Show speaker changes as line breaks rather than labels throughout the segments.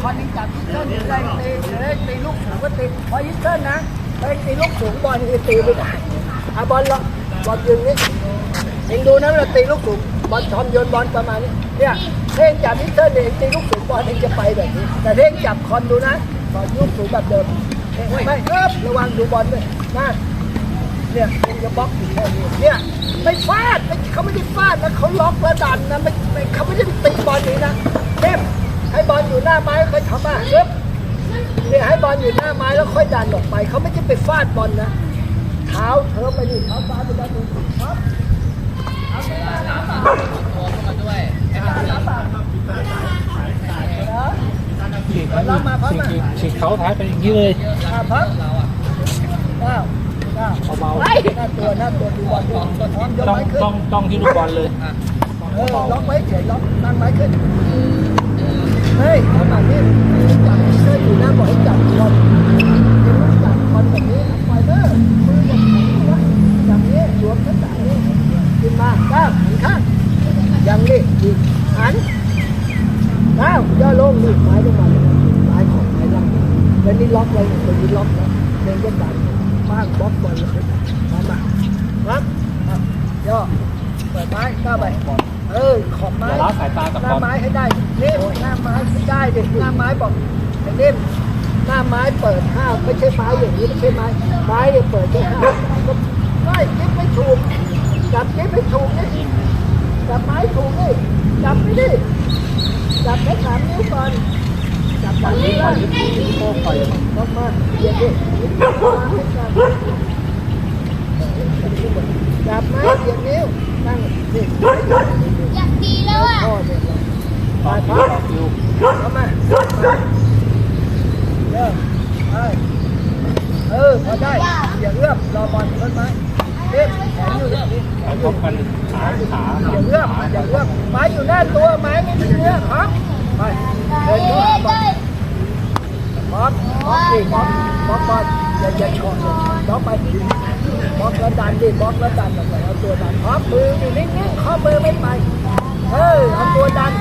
คอนนี่จับยิงเส้นหรืออะไรตีหรืออะไรตีลูกสูงก็ตีพอยิงเส้นนะไปตีลูกสูงบอลนี่ตีไม่ได้อาบอลละบอลยืนนี่เองดูนะเวลาตีลูกสูงบอลทอมโยนบอลประมาณนี้เนี่ยเท่งจับยิงเส้นเนี่ยเองตีลูกสูงบอลเองจะไปแบบนี้ แต่เท่งจับคอนดูนะบอลลูกสูงแบบเดิมไม่เอ๊บระวังดูบอลด้วยนะเนี่ยเองจะบล็อกอยู่แค่นี้เนี่ยไม่ฟาดเขาไม่ได้ฟาดนะเขาล็อกแล้วดันนะไม่ไม่เขาไม่ได้ตีบอลนี้นะเต็มใหน้าไม้ค่อยทำอะเต็มเนี่ยให้บอลอยู่หน้าไม้แล้วค่อยดันออกไป เขาไม่ใช่ไปฟาดบอลนะ เท้าเธอไปนี่เท้าซ้ายไปด้านนู้นครับเอาไปด้านหลัง
โค้งมาด้วย
ด้านหลังปาเออ
ฉีกฉีกเขาท้ายไปอย่างนี้เลย
อะพัก
เรา
เก้าเก้า
เบาๆ
หน้าตัวหน้าตัวดูบอลดูพร้อมยก
ต้องต้องต้องที่ลูบอลเลย
เออล็อกไว้เฉยล็อกตั้งไม้ขึ้น เฮ้ยทำแบบนี้จับเสื้ออยู่หน้าบอกให้จับคอนยังไม่จับคอนแบบนี้ปล่อยเด้อมืออย่างนี้นะจับนี้รวมทั้งสายนี้ขึ้นมาก้าวหันข้างยังนี่อีกหันก้าวย่อลงนี่ไม้ลงมาไม้ของไม้ล่างแล้วนี่ล็อกไว้ตัวนี้ล็อกนะเดินก็ดันบ้างบล็อกบอลเลยมามาครับอะย่อ เปิดไม้ก้าวไปเออขอบไม้
อย่าละสายตากับ
หน้า
อล
ไม้ให้ได้นี่หน้าไม้ให้ได้เดิหน้าไม้บอกไอ้นิ่มหน้าไม้เปิดห้าไม่ใช่ไม้อย่างนี้ไม่ใช่ไม้ไม้เนี่ยเปิดแค่ห้าก็ไม่กิ๊บไม่ถูกจับกิ๊บไม่ถูกนี่จับไม้ถูกนี่จับไม่ดิจับแค่สามนิ้วก่อนจับสามนิ้วก่อนโค้งไปลงมาเหยียดดิจับไม้เหยียดนิ้ว นั่งดิ
อยากตีแล้วอะ
พ่อเนี่ยไปพักเข้ามาเริ่มไปเออพอได้อย่าเอื้อมรอบอลต้นไม้เด็บแขนอยู่อย่างนี้แขนอ
พ
ยู่
บกันขาขา
อย่าเอื้อมอย่าเอื้อมไม้อยู่หน้าตัวไม้ไม่มีเนื้อครับไปเดินเข้าหาบอลบอลบอลดิบอลบอลบอลอย่าอย่าชนอย่าชนบอลไป บล็อกแล้วดันดิบล็อกแล้วดันแบบไปเอาตัวดันครับมืออยู่นิ่งๆข้อมือไม่ไปเออเอาตัวดัน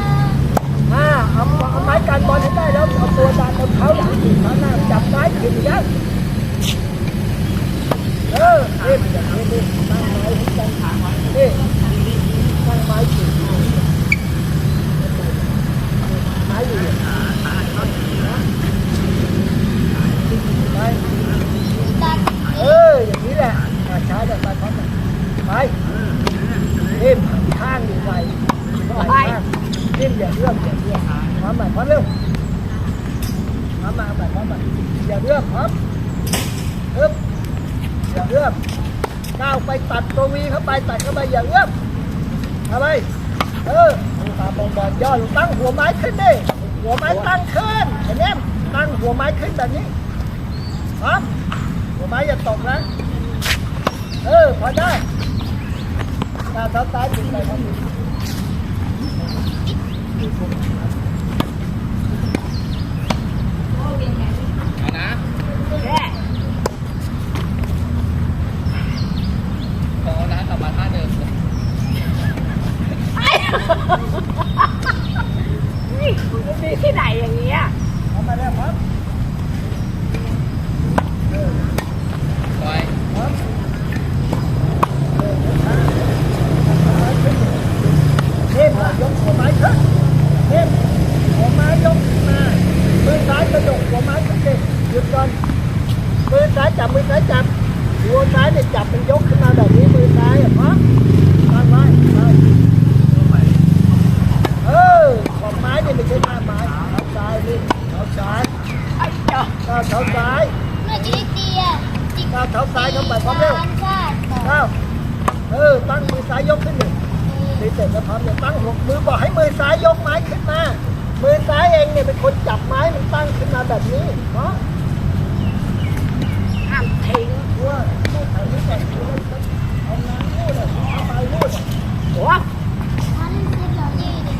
อ่าเอาเอาไม้กันบอลให้ได้แล้วเอาตัวดันเอาเท้าหลังถีบเท้าหน้าจับไม้ถีบอีกแล้วเออนี่อย่างนี้นี่ตั้งไม้ให้ตั้งขาไม้นี่ตั้งไม้ถีบไม้อยู่ไป
ตัด
เอออย่างนี้แหละอ่าช้าแบบไปพร้อมกันไปนี่ข้างอยู่ไปไปข้าง นิ่มอย่าเลื่อมอย่าเลื่อมพร้อมใหม่พร้อมเร็วพร้อมมาใหม่พร้อมมาอย่าเลือกครับฮึบอย่าเลือกก้าวไปตัดตัววีเข้าไปตัดเข้าไปอย่าเลือกทำไมเออตามองบอลย่อลงตั้งหัวไม้ขึ้นดิหัวไม้ตั้งขึ้นเห็นไหมตั้งหัวไม้ขึ้นแบบนี้ครับหัวไม้อย่าตกนะเออพอได้ตาเท้าซ้ายติดไปครับ
เอานะ
แค่
ขอนะกลับมา ท่าเดิมเลย
นี่คุณจะมีที่ไหนอย่างเงี้ย
เอามาแล้วครับเออ
ปล่อย
ครับเออช้าๆไม้ขึ้นเทพยกหัวไม้ขึ้นเทพหัวไม้ยกขึ้นมามือซ้าย กระดกหัวไม้ขึ้นเด็หยุดก่อนมือซ้ายจับมือซ้ายจับหัวซ้ายเนี่ยจับมันยกขึ้นมาแบบนี้มือซ้ายอะพร้อมตั้งไว้ไปเออขอบไม้เนี่ยไม่ใช่หน้าไม้เท้าซ้ายนี่เท้าซ้าย
ไอ้เจ้า
ก้าวเท้าซ้าย
เมื่อจะได้ตีอะจิก
ก้าวเท้าซ้ายเข้าไปพร้อมเร็ว
การฟาดต่อ
ก้าวเออตั้งมือซ้ายยกขึ้นหนึ่งตีเสร็จแล้วพร้อมเนี่ยตั้งหัวมือบอกให้มือซ้ายยกไม้ขึ้นมา ตั้งขึ้นมาแบบนี้เพราะ
ห้ามทิ้ง
ว่าลูกถ่ายรูปก่อนเอาน้ำลูดอะเอาไปลูดอะ
โอ้
ท่านเสร็จแล้วนี่เด็ก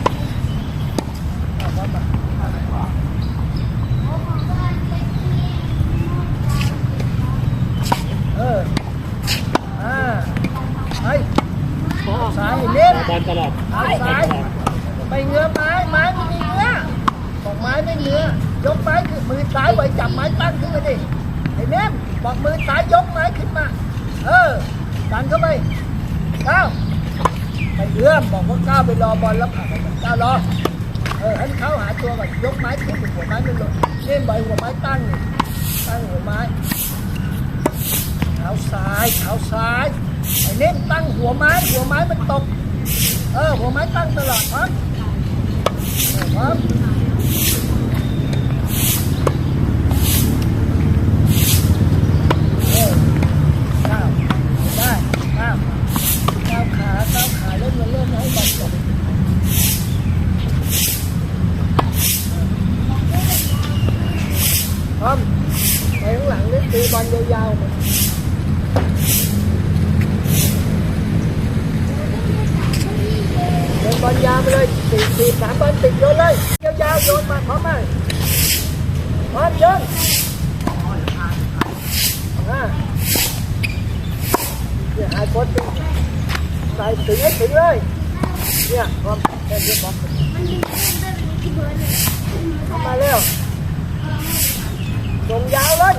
เอาพร้อมมา
โอ้ของบ้านเล็กนี่
เออ อ่าไปซ้ายเน้น
บอลตลอด
เอาซ้ายไปเงื้อไม้ ไม้ไม่มีเนื้อบอกไม้ไม่เนื้อ ยกไม้ขึ้นมือ ซ้ายไว้จับไม้ตั้งขึ้นมาดิไอ้เนมบอกมือซ้ายยกไม้ขึ้นมา เออดันเข้าไปก้าวไปเอื้อมบอกว่าก้าวไปรอบอลแล้วผลักไปก้าวรอเออให้เขาหาตัวก่อนยกไม้ขึ้นหัวไม้ไม่ลงเล่นใบหัวไม้ตั้งตั้งหัวไม้เท้าซ้ายเท้าซ้ายไอ้เน้นตั้งหัวไม้หัวไม้มันตกเออหัวไม้ตั้งตลอดครับครับเออก้าวได้ก้าวก้าวขาก้าวขาเล่นเล่นให้บอลตกพร้อมไปข้างหลังนี่ ตีบอลยาวๆมาเดินบอลยาวไปเลยสี่สี่สามบอลติดโยนเลยยาวๆโยนมาพร้อมไหมพร้อมโยนอ่าเนี่ยหายคนติดใส่ถึงให้ถึงเลยเนี่ยพร้อมแค่นี้บอลเข้ามาเร็วส่งยาวเลย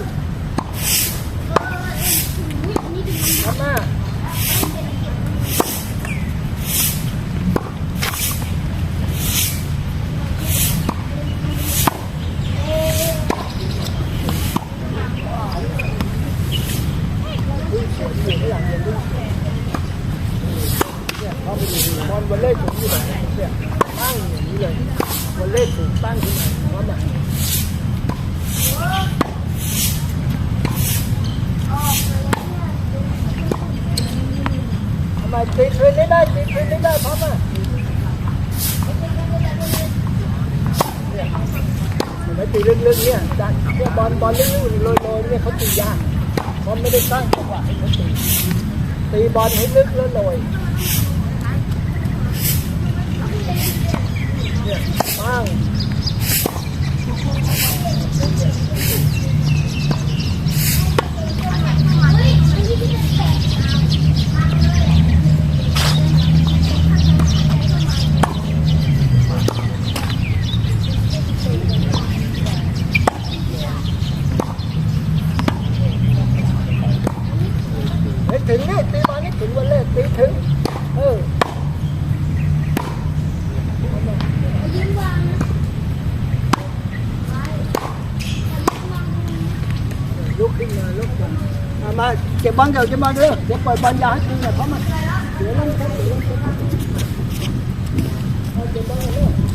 เข้ามา เนี่ยพอไปอยู่บอลวอลเล่ถูกอยู่แบบนี้เนี่ยตั้งอย่างนี้เลยวอลเล่ถูกตั้ง ขึ้นมาพร้อมอะทำไมตีคืนได้ได้ตีคืนได้ได้พร้อมอะเนี่ยเห็นไหมตีลึกๆเนี่ยดันเนี่ยบอลบอลลึกๆโรยๆเนี่ยเขาตียากเพราะไม่ได้สร้างจังหวะให้เขาตีตีบอลให้ลึกแล้วโรย เนี่ยปังให้ถึงนี่ตีบอลนี่ถึงวันเล่ตีถึง เออ
ยิ้มวางนะ
ลุ กขึ้นมาลุกมาเอามาเก็บบอลเดี๋ยว